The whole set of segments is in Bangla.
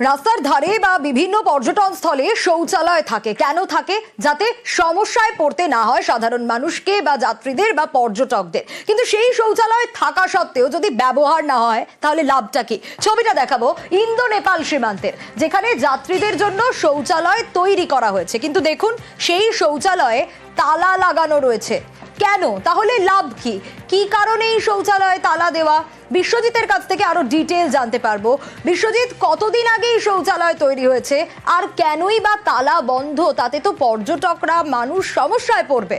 রাস্তার ধারে বা বিভিন্ন পর্যটন স্থলে শৌচালয় থাকে। কেন থাকে? যাতে সমস্যায় পড়তে না হয় সাধারণ মানুষকে বা যাত্রীদের বা পর্যটকদের। কিন্তু সেই শৌচালয় থাকা সত্ত্বেও যদি ব্যবহার না হয়, তাহলে লাভটা কি? ছবিটা দেখাবো ইন্দো নেপাল সীমান্তের, যেখানে যাত্রীদের জন্য শৌচালয় তৈরি করা হয়েছে। কিন্তু দেখুন, সেই শৌচালয়ে তালা লাগানো রয়েছে। কেন? তাহলে লাভ কি? কি কারণে এই শৌচালয়ে তালা দেওয়া? বিশ্বজিতের কাছ থেকে আরও ডিটেল জানতে পারব। বিশ্বজিৎ, কতদিন আগে এই শৌচালয় তৈরি হয়েছে? আর কেনই বা তালা বন্ধ? তাতে তো পর্যটকরা, মানুষ সমস্যায় পড়বে।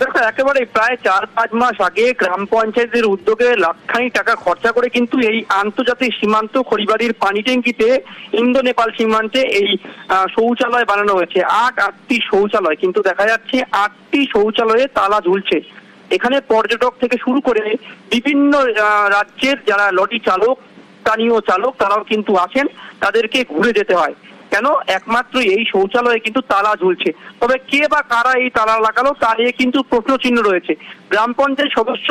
দেখো একেবারে প্রায় চার পাঁচ মাস আগে গ্রাম পঞ্চায়েতের উদ্যোগে লাখখানি টাকা খরচা করে কিন্তু এই আন্তর্জাতিক সীমান্ত খড়িবাড়ির পানি ট্যাঙ্কিতে ইন্দো নেপাল সীমান্তে এই শৌচালয় বানানো হয়েছে। আট, আটটি শৌচালয়, কিন্তু দেখা যাচ্ছে আটটি শৌচালয়ে তালা ঝুলছে। এখানে পর্যটক থেকে শুরু করে বিভিন্ন রাজ্যের যারা লরি চালক, স্থানীয় চালক, তারাও কিন্তু আসেন, তাদেরকে ঘুরে যেতে হয়। কেন? একমাত্র এই শৌচালয়ে কিন্তু তালা ঝুলছে। তবে কে বা কারা এই তালা লাগালো তা নিয়ে কিন্তু প্রশ্ন চিহ্ন রয়েছে। গ্রাম পঞ্চায়েত সদস্য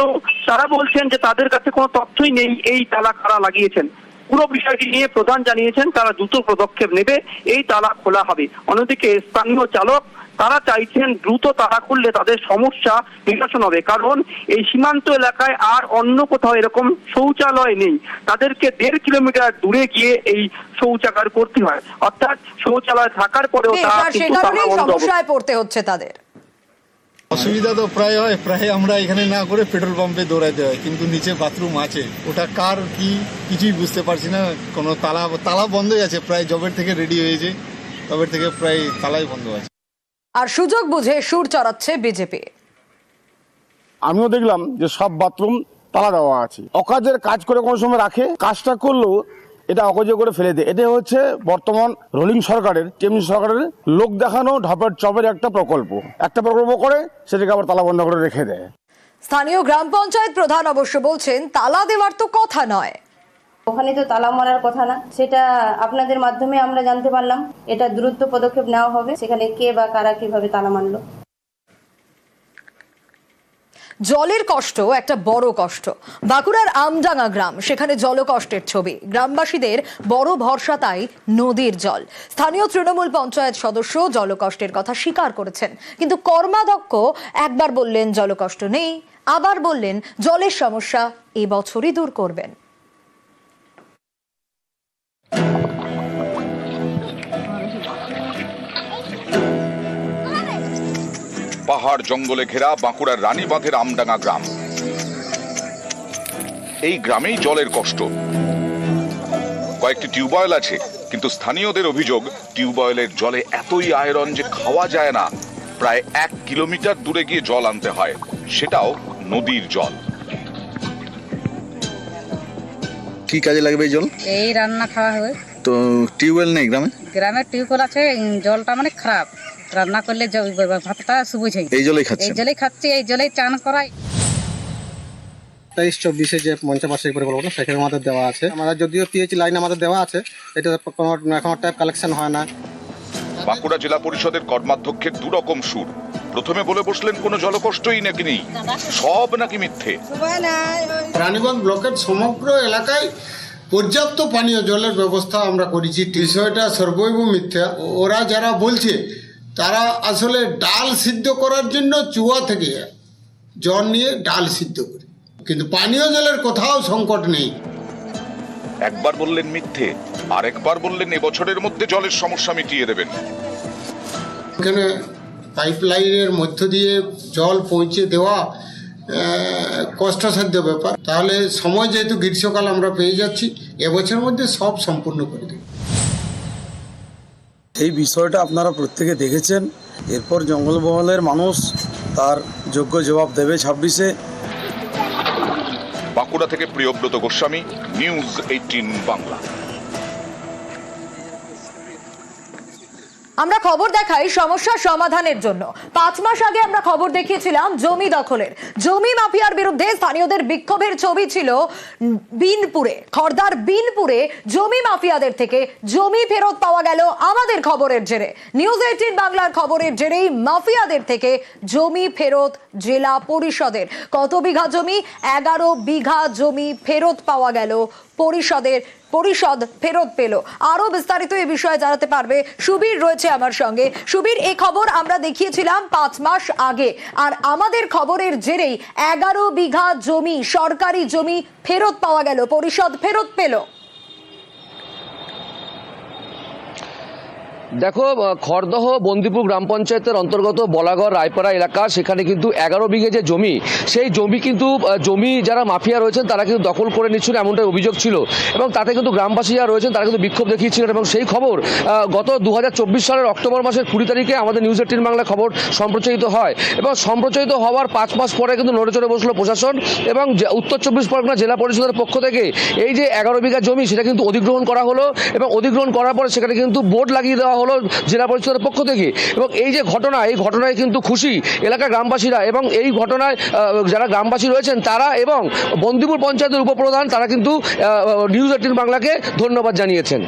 তারা বলছেন যে তাদের কাছে কোনো তথ্যই নেই এই তালা কারা লাগিয়েছেন। পুরো বিষয়টি নিয়ে প্রধান জানিয়েছেন, তারা দ্রুত পদক্ষেপ নেবে, এই তালা খোলা হবে। অন্যদিকে স্থানীয় চালক তারা চাইছেন দ্রুত তালা খুললে তাদের সমস্যা নিরসন হবে। কারণ এই সীমান্ত এলাকায় আর অন্য কোথাও এরকম শৌচালয় নেই। তাদেরকে দেড় কিলোমিটার দূরে গিয়ে এই শৌচাগার করতে হয়। অর্থাৎ শৌচালয় থাকার পরেও তারা কিন্তু। সমস্যায় পড়তে হচ্ছে তাদের। অসুবিধা তো প্রায় হয় প্রায় আমরা এখানে না করে পেট্রোল পাম্পে দৌড়াতে হয়। কিন্তু নিচে বাথরুম আছে। ওটা কার কি কিছুই বুঝতে পারছি না। কোনো তালা তালা বন্ধই আছে। প্রায় জবের থেকে রেডি হয়েছে। জবের থেকে প্রায় তালাই বন্ধ আছে। আর সুযোগ বুঝে সুর চড়াচ্ছে বিজেপি। আমিও দেখলাম যে সব বাথরুম তালা দেওয়া আছে। অকাজের কাজ করে কোনো সময় রাখে কাজটা করলেও এটা অকাজে করে ফেলে দেয়। এটা হচ্ছে বর্তমান রোলিং সরকারের টেমনি সরকারের লোক দেখানো ঢপের চপের একটা প্রকল্প। একটা প্রকল্প করে সেটাকে আবার তালা বন্ধ করে রেখে দেয়। স্থানীয় গ্রাম পঞ্চায়েত প্রধান অবশ্য বলছেন তালা দেওয়ার তো কথা নয়। ওখানে তো তালা মারার কথা না। সেটা আপনাদের মাধ্যমে আমরা জানতে পারলাম। এটা দ্রুত পদক্ষেপ নেওয়া হবে। সেখানে কে বা কারা কীভাবে তালা মারলো? জলের কষ্ট একটা বড় কষ্ট। বাঁকুড়ার আমডাঙ্গা গ্রাম, সেখানে জলকষ্টের ছবি। গ্রামবাসীদের বড় ভরসা তাই নদীর জল। স্থানীয় তৃণমূল পঞ্চায়েত সদস্য জলকষ্টের কথা স্বীকার করেছেন। কিন্তু কর্মাধ্যক্ষ একবার বললেন, জলকষ্ট নেই। আবার বললেন, জলের সমস্যা এবছরই দূর করবেন। পাহাড় জঙ্গলে ঘেরা বাঁকুড়ার রানীবাঁধের আমডাঙ্গা গ্রাম। এই গ্রামেই জলের কষ্ট। কয়েকটি টিউবওয়েল আছে কিন্তু স্থানীয়দের অভিযোগ টিউবওয়েলের জলে এতই আয়রন যে খাওয়া যায় না। প্রায় এক কিলোমিটার দূরে গিয়ে জল আনতে হয় সেটাও নদীর জল। কি কাজে লাগবে এই জল? এই রান্না খাওয়া হবে। তো টিউবওয়েল নেই গ্রামে? গ্রামের টিউবওয়েল আছে জলটা মানে খারাপ। রান্না করলে ভাতটা সবুজ হয়ে এই জলেই এই খাচ্ছেন জলেই খাচ্ছি এই জলেই চান করাই। তেইশ চব্বিশে যে পঞ্চবার্ষিক পরিকল্পনা সেখানে আমাদের দেওয়া আছে। আমাদের যদিও পিএইচ লাইন আমাদের দেওয়া আছে এটা কোনো এখনও ট্যাপ কালেকশন হয় না। বাঁকুড়া জেলা পরিষদের কর্মাধ্যক্ষের দুরকম সুর। প্রথমে বলে বসলেন কোনো জলকষ্টই নাকি নেই? সব নাকি মিথ্যে? রানীগঞ্জ ব্লকের সমগ্র এলাকায় পর্যাপ্ত পানীয় জলের ব্যবস্থা আমরা করেছি। বিষয়টা সর্বৈব মিথ্যা। ওরা যারা বলছে তারা আসলে ডাল সিদ্ধ করার জন্য চুয়া থেকে জল নিয়ে ডাল সিদ্ধ করে। কিন্তু পানীয় জলের কোথাও সংকট নেই। একবার বললেন মিথ্যে আরেকবার বললেন এবছরের মধ্যে জলের সমস্যা মিটিয়ে দেবেন। এখানে পাইপলাইনের মধ্য দিয়ে জল পৌঁছে দেওয়া কষ্টসাধ্য ব্যাপার। তাহলে সময় যেহেতু গ্রীষ্মকাল আমরা পেয়ে যাচ্ছি এবছরের মধ্যে সব সম্পূর্ণ করে দেব। এই বিষয়টা আপনারা প্রত্যেকে দেখেছেন। এরপর জঙ্গলমহলের মানুষ তার যোগ্য জবাব দেবে ছাব্বিশে। বাঁকুড়া থেকে প্রিয়ব্রত গোস্বামী, নিউজ এইটিন বাংলা। আমরা খবর দেখাই সমস্যা সমাধানের জন্য। পাঁচ মাস আগে আমরা খবর দেখিয়েছিলাম জমি দখলের। জমি মাফিয়ার বিরুদ্ধে স্থানীয়দের বিক্ষোভের ছবি ছিল বিনপুরে। খর্দার বিনপুরে জমি মাফিয়াদের থেকে জমি ফেরত পাওয়া গেল আমাদের খবরের জেরে। নিউজ এইটিন বাংলার খবরের জেরেই মাফিয়াদের থেকে জমি ফেরত জেলা পরিষদের। কত বিঘা জমি? এগারো বিঘা জমি ফেরত পাওয়া গেল পরিষদের পরিষদ ফেরত পেল। আরও বিস্তারিত এই বিষয়ে জানাতে পারবে সুবীর রয়েছে আমার সঙ্গে। সুবীর এই খবর আমরা দেখিয়েছিলাম পাঁচ মাস আগে। আর আমাদের খবরের জেরেই এগারো বিঘা জমি, সরকারি জমি ফেরত পাওয়া গেল, পরিষদ ফেরত পেল। দেখো খড়দহ বন্দিপুর গ্রাম পঞ্চায়েতের অন্তর্গত বলাগড়, রায়পাড়া এলাকা, সেখানে কিন্তু এগারো বিঘে যে জমি, সেই জমি কিন্তু জমি যারা মাফিয়া রয়েছেন, তারা কিন্তু দখল করে নিচ্ছিল, এমনটাই অভিযোগ ছিল। এবং তাতে কিন্তু গ্রামবাসী যারা রয়েছেন, তারা কিন্তু বিক্ষোভ দেখিয়েছিলেন। এবং সেই খবর গত দু হাজার চব্বিশ সালের অক্টোবর মাসের কুড়ি তারিখে আমাদের নিউজ এইটিন বাংলা খবর সম্প্রচারিত হয়। এবং সম্প্রচারিত হওয়ার পাঁচ মাস পরে কিন্তু নড়ে চড়ে বসল প্রশাসন এবং উত্তর চব্বিশ পরগনা জেলা পরিষদের পক্ষ থেকে এই যে এগারো বিঘা জমি, সেটা কিন্তু অধিগ্রহণ করা হলো এবং অধিগ্রহণ করার পরে সেখানে কিন্তু বোর্ড লাগিয়ে দেওয়া হলো জেলা পরিষদের পক্ষ থেকে। এবং এই যে ঘটনা এই ঘটনায় কিন্তু খুশি এলাকার গ্রামবাসীরা এবং এই ঘটনায় আহ, যারা গ্রামবাসী রয়েছেন তারা এবং বন্দিপুর পঞ্চায়েতের উপপ্রধান তারা কিন্তু আহ, নিউজ এইটিন বাংলাকে ধন্যবাদ জানিয়েছেন।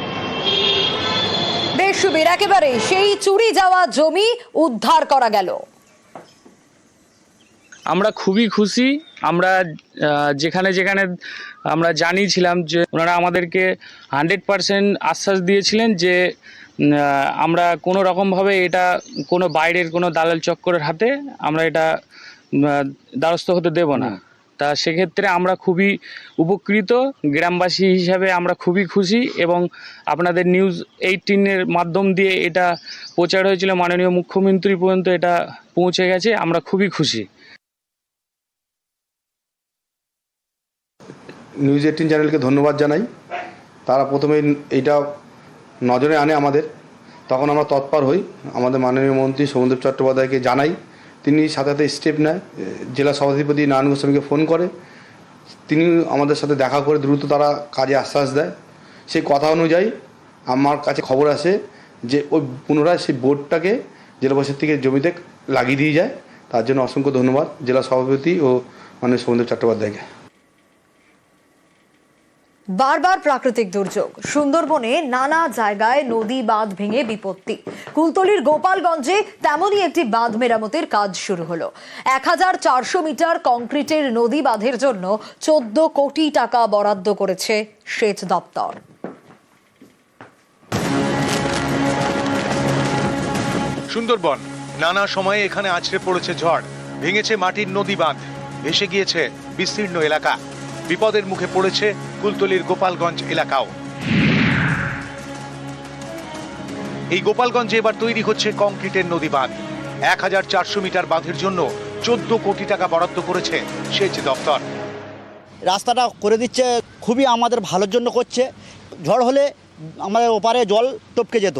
বেশ সুবীর একেবারে সেই চুরি যাওয়া জমি উদ্ধার করা গেল। আমরা খুবই খুশি আমরা আহ, যেখানে যেখানে আমরা জানিয়েছিলাম যে ওনারা আমাদেরকে হান্ড্রেড পারসেন্ট আশ্বাস দিয়েছিলেন যে আমরা কোনো রকমভাবে এটা কোনো বাইরের কোনো দালাল চক্করের হাতে আমরা এটা দ্বারস্থ হতে দেব না। তা সেক্ষেত্রে আমরা খুবই উপকৃত গ্রামবাসী হিসাবে আমরা খুবই খুশি এবং আপনাদের নিউজ এইটিনের মাধ্যম দিয়ে এটা প্রচার হয়েছিল মাননীয় মুখ্যমন্ত্রী পর্যন্ত এটা পৌঁছে গেছে আমরা খুবই খুশি। নিউজ এইটিন চ্যানেলকে ধন্যবাদ জানাই। তারা প্রথমে এইটা নজরে আনে আমাদের। তখন আমরা তৎপর হই। আমাদের মাননীয় মন্ত্রী সৌমদেব চট্টোপাধ্যায়কে জানাই। তিনি সাথে সাথে স্টেপ নেয়। জেলা সভাধিপতি নারায়ণ গোস্বামীকে ফোন করে। তিনি আমাদের সাথে দেখা করে দ্রুত তারা কাজে আশ্বাস দেয়। সেই কথা অনুযায়ী আমার কাছে খবর আসে যে, ওই পুনরায় সেই বোর্ডটাকে জেলা পরিষদ থেকে জমিতে লাগিয়ে দিয়ে যায়। তার জন্য অসংখ্য ধন্যবাদ জেলা সভাপতি ও মাননীয় সৌমদেব চট্টোপাধ্যায়কে। বারবার প্রাকৃতিক দুর্যোগ। সুন্দরবনে নানা জায়গায় নদী বাঁধ ভেঙে বিপত্তি। কুলতলির গোপালগঞ্জে তেমনই একটি বাঁধ মেরামতের কাজ শুরু হলো। এক হাজার চারশো মিটার কংক্রিটের নদী বাঁধের জন্য চোদ্দ কোটি টাকা বরাদ্দ করেছে সেচ দপ্তর। সুন্দরবন, নানা সময়ে এখানে আছড়ে পড়েছে ঝড়। ভেঙেছে মাটির নদী বাঁধ। ভেসে গিয়েছে বিস্তীর্ণ এলাকা। বিপদের মুখে পড়েছে কুলতলির গোপালগঞ্জ এলাকাও। এই গোপালগঞ্জে এবার তৈরি হচ্ছে কংক্রিটের নদী বাঁধ। এক হাজার চারশো মিটার বাঁধের জন্য চোদ্দ কোটি টাকা বরাদ্দ করেছে সেচ দপ্তর। রাস্তাটা করে দিচ্ছে, খুবই আমাদের ভালোর জন্য করছে। ঝড় হলে আমাদের ওপারে জল টপকে যেত।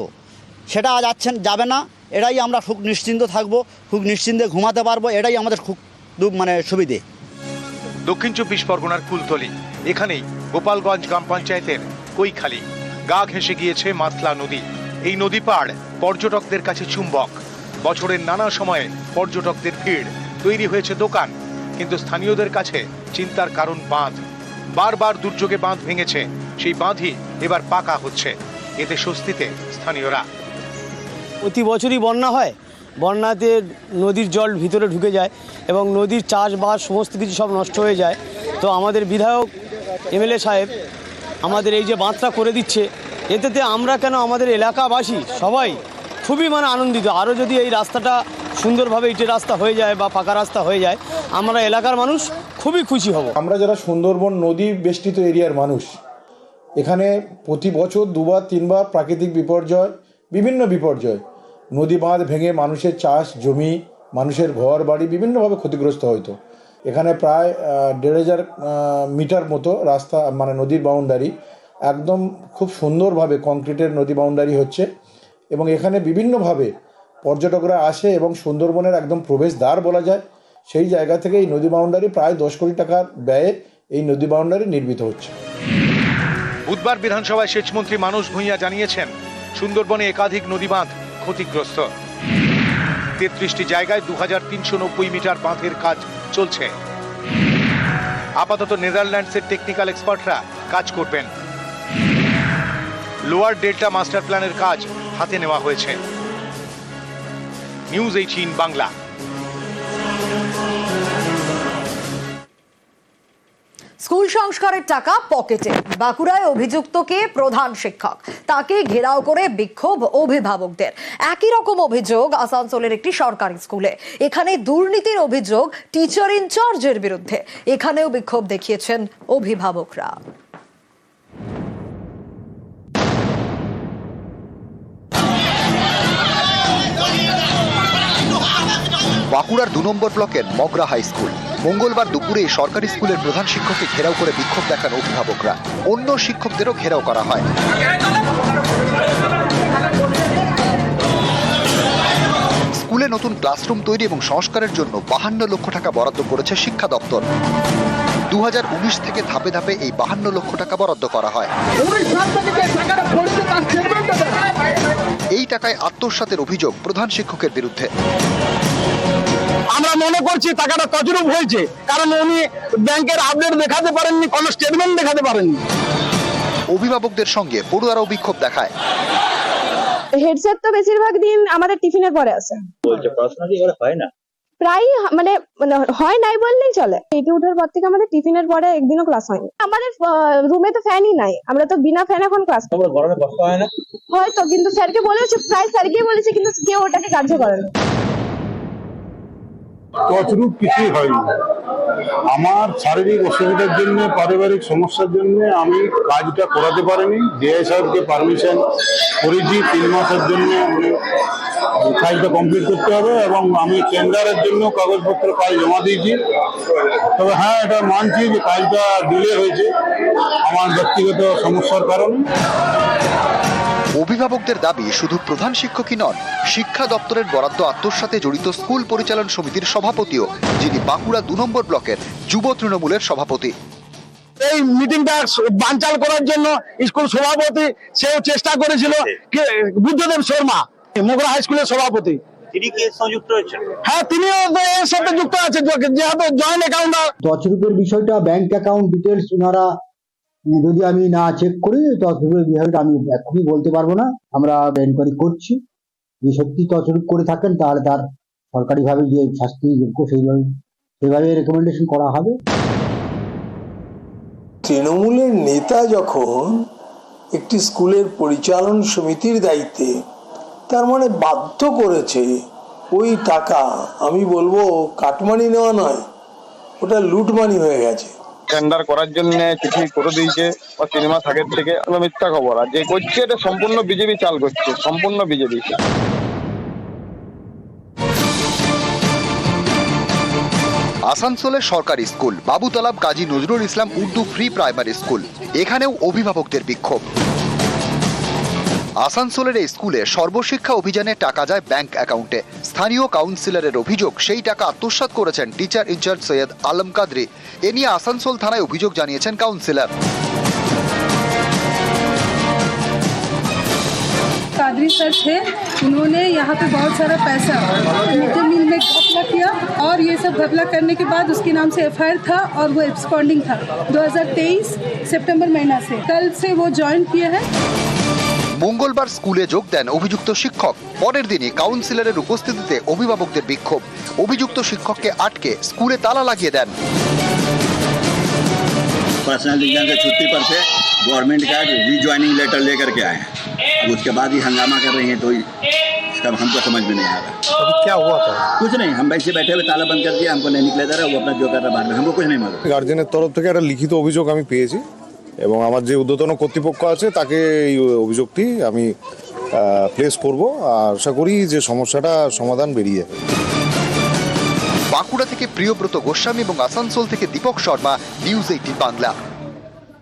সেটা যাচ্ছেন যাবে না। এটাই আমরা খুব নিশ্চিন্ত থাকব, খুব নিশ্চিন্তে ঘুমাতে পারব, এটাই আমাদের খুব মানে সুবিধে। দক্ষিণ চব্বিশ পরগনার কুলতলি। এখানেই গোপালগঞ্জ গ্রাম পঞ্চায়েতের কৈখালি। গা ঘেঁষে গিয়েছে মাতলা নদী। এই নদী পাড় পর্যটকদের কাছে চুম্বক। বছরের নানা সময়ে পর্যটকদের ভিড়। তৈরি হয়েছে দোকান, কিন্তু স্থানীয়দের কাছে চিন্তার কারণ বাঁধ। বারবার দুর্যোগে বাঁধ ভেঙেছে, সেই বাঁধই এবার পাকা হচ্ছে। এতে স্বস্তিতে স্থানীয়রা। প্রতি বছরই বন্যা হয়। বন্যাতে নদীর জল ভিতরে ঢুকে যায়। এবং নদীর চাষবাস, সমস্ত কিছু সব নষ্ট হয়ে যায়। তো আমাদের বিধায়ক এমএলএ সাহেব আমাদের এই যে বাঁধটা করে দিচ্ছে, এতেতে আমরা কেন আমাদের এলাকাবাসী সবাই খুবই মানে আনন্দিত। আরও যদি এই রাস্তাটা সুন্দরভাবে ইটের রাস্তা হয়ে যায় বা পাকা রাস্তা হয়ে যায়, আমরা এলাকার মানুষ খুবই খুশি হব। আমরা যারা সুন্দরবন নদী বেষ্টিত এরিয়ার মানুষ, এখানে প্রতি বছর দুবার, তিনবার প্রাকৃতিক বিপর্যয়, বিভিন্ন বিপর্যয়, নদী বাঁধ ভেঙে মানুষের চাষ, জমি মানুষের ঘর বাড়ি বিভিন্নভাবে ক্ষতিগ্রস্ত হতো এখানে প্রায় দেড় হাজার মিটার মতো রাস্তা মানে নদীর বাউন্ডারি একদম খুব সুন্দরভাবে কংক্রিটের নদী বাউন্ডারি হচ্ছে এবং এখানে বিভিন্নভাবে পর্যটকরা আসে এবং সুন্দরবনের একদম প্রবেশদ্বার বলা যায়। সেই জায়গা থেকে এই নদী বাউন্ডারি প্রায় দশ কোটি টাকার ব্যয়ে এই নদী বাউন্ডারি নির্মিত হচ্ছে। বুধবার বিধানসভায় সেচমন্ত্রী মানুষ ভূঁইয়া জানিয়েছেন, সুন্দরবনে একাধিক নদী বাঁধ ক্ষতিগ্রস্ত। তেত্রিশটি জায়গায় দু হাজার তিনশো নব্বই মিটার বাঁধের কাজ চলছে। আপাতত নেদারল্যান্ডসের টেকনিক্যাল এক্সপার্টরা কাজ করবেন। লোয়ার ডেল্টা মাস্টার প্ল্যানের কাজ হাতে নেওয়া হয়েছে। News eighteen Bangla. স্কুল সংস্কারের টাকা পকেটে। বাঁকুড়ায় অভিযুক্তকে প্রধান শিক্ষক। তাকে ঘেরাও করে বিক্ষোভ অভিভাবকদের। একই রকম অভিযোগ আসানসোলের একটি সরকারি স্কুলে। এখানে দুর্নীতির অভিযোগ টিচার ইনচার্জের বিরুদ্ধে। এখানেও বিক্ষোভ দেখিয়েছেন অভিভাবকরা। বাঁকুড়ার দু নম্বর ব্লকের মগরা হাই স্কুল। মঙ্গলবার দুপুরে সরকারি স্কুলের প্রধান শিক্ষককে ঘেরাও করে বিক্ষোভ দেখান অভিভাবকরা। অন্য শিক্ষকদেরও ঘেরাও করা হয়। স্কুলে নতুন ক্লাসরুম তৈরি এবং সংস্কারের জন্য বাহান্ন লক্ষ টাকা বরাদ্দ করেছে শিক্ষা দপ্তর। দু হাজার উনিশ থেকে ধাপে ধাপে এই বাহান্ন লক্ষ টাকা বরাদ্দ করা হয়। এই টাকায় আত্মসাতের অভিযোগ প্রধান শিক্ষকের বিরুদ্ধে। আমরা মনে করছি টাকাটা তজরুপ হয়েছে কারণ উনি ব্যাংকের আপডেট দেখাতে পারেননি কোনো স্টেটমেন্ট দেখাতে পারেননি। অভিভাবকদের সঙ্গে পড়ুয়ারাও বিক্ষোভ দেখায়। হেডসেট তো বেশিরভাগ দিন আমাদের টিফিনের পরে আসে বলছে পড়াশোনা কি এবার হয় না? প্রায় মানে মানে হয় নাই বললেই চলে। এইটি উঠার পর থেকে আমাদের টিফিনের পরে একদিনও ক্লাস হয়নি। আমাদের রুমে তো ফ্যানই নাই। আমরা তো বিনা ফ্যান এখন ক্লাস গরমে কষ্ট হয় না? হয়তো কিন্তু স্যারকে বলেছে প্রায় স্যারকে বলেছে কিন্তু কেউ ওটাকে কার্য করে না। তছরূপ কিছুই হয়নি। আমার শারীরিক অসুবিধার জন্য, পারিবারিক সমস্যার জন্য আমি কাজটা করাতে পারিনি। ডিআই সাহেবকে পারমিশন করেছি, তিন মাসের জন্য কাজটা কমপ্লিট করতে হবে এবং আমি টেন্ডারের জন্য কাগজপত্র কাজ জমা দিয়েছি। তবে হ্যাঁ এটা মানছি যে কাজটা ডিলে হয়েছে। আমার ব্যক্তিগত সমস্যার কারণে। অভিভাবকদের দাবি শুধু প্রধান শিক্ষকই নন শিক্ষা দপ্তরের বরাদ্দ আত্মসাতে জড়িত স্কুল পরিচালন সমিতির সভাপতিও যিনি বাঁকুড়া দু নম্বর ব্লকের যুব তৃণমূলের সভাপতি। এই মিটিংটা বানচাল করার জন্য স্কুল সভাপতি সেও চেষ্টা করেছিল বুদ্ধদেব শর্মা মোগরা হাই স্কুলের সভাপতি। হ্যাঁ তিনিও এর সাথে যুক্ত আছে যেহেতু জয়েন্ট অ্যাকাউন্ট তছরূপের বিষয়টা ব্যাংক অ্যাকাউন্ট ডিটেলস ওনারা যদি আমি না চেক করি তছরূপের বিষয়টা আমি এখনই বলতে পারব না। আমরা এনকোয়ারি করছি। যদি সত্যি তছরূপ করে থাকেন, তাহলে তার সরকারিভাবে যে শাস্তি যোগ্য সেইভাবে সেইভাবে রেকমেন্ডেশন করা হবে। তৃণমূলের নেতা যখন একটি স্কুলের পরিচালন সমিতির দায়িত্বে, তার মানে বাধ্য করেছে, ওই টাকা, আমি বলব, কাটমানি নেওয়া নয়, ওটা লুটমানি হয়ে গেছে। টেন্ডার করার জন্য চিঠি করে দিয়েছে বা তিন মাস আগের থেকে মিথ্যা খবর। আর যে করছে, এটা সম্পূর্ণ বিজেপি চাল করছে। সম্পূর্ণ বিজেপি আসানসোলের সরকারি school, Babutalab Kazi Nazrul Islam Urdu free primary school. এখানেও অভিভাবকদের বিক্ষোভ। আসানসোলের এই স্কুলে সর্বশিক্ষা অভিযানে টাকা যায় ব্যাংক অ্যাকাউন্টে স্থানীয় কাউন্সিলরের অভিযোগ সেই টাকা আত্মসাৎ করেছেন টিচার ইনচার্জ সৈয়দ আলম কাদরি এ নিয়ে আসানসোল থানায় অভিযোগ জানিয়েছেন কাউন্সিলর कादरी सर थे उन्होंने यहाँ पे बहुत सारा पैसा मिड डे मील में घपला किया और ये सब घपला करने के बाद उसके नाम से एफआईआर था और वो एब्सकॉन्डिंग था 2023 सितंबर महीना से कल से वो ज्वाइन किए हैं মঙ্গলবার স্কুলে যোগ দেন অভিযুক্ত শিক্ষক পরের দিনই কাউন্সিলরের উপস্থিতিতে অভিভাবকদের বিক্ষোভ অভিযুক্ত শিক্ষককে আটকে স্কুলে তালা লাগিয়ে দেন पर्सनल एग्जाम से छुट्टी पर थे गवर्नमेंट का रीज्वाइनिंग लेटर लेकर के आए हैं अब उसके बाद ही हंगामा कर रही हैं तो इसका हमको समझ में नहीं आ रहा अभी क्या हुआ था कुछ नहीं हम वैसे बैठे हुए ताला बंद कर दिया हमको नहीं निकले दे रहा वो अपना जो कर रहा बाद में हमको कुछ नहीं मालूम গার্জেনের তরফ থেকে একটা লিখিত অভিযোগ আমি পেয়েছি এবং আমার যে উদ্যতন কর্তৃপক্ষ আছে, তাকে এই অভিযোগটি আমি প্লেস করব। আর আশা করি যে সমস্যাটা সমাধান বেরিয়ে যাবে বাঁকুড়া থেকে প্রিয়ব্রত গোস্বামী এবং আসানসোল থেকে দীপক শর্মা নিউজ এইটিন বাংলা।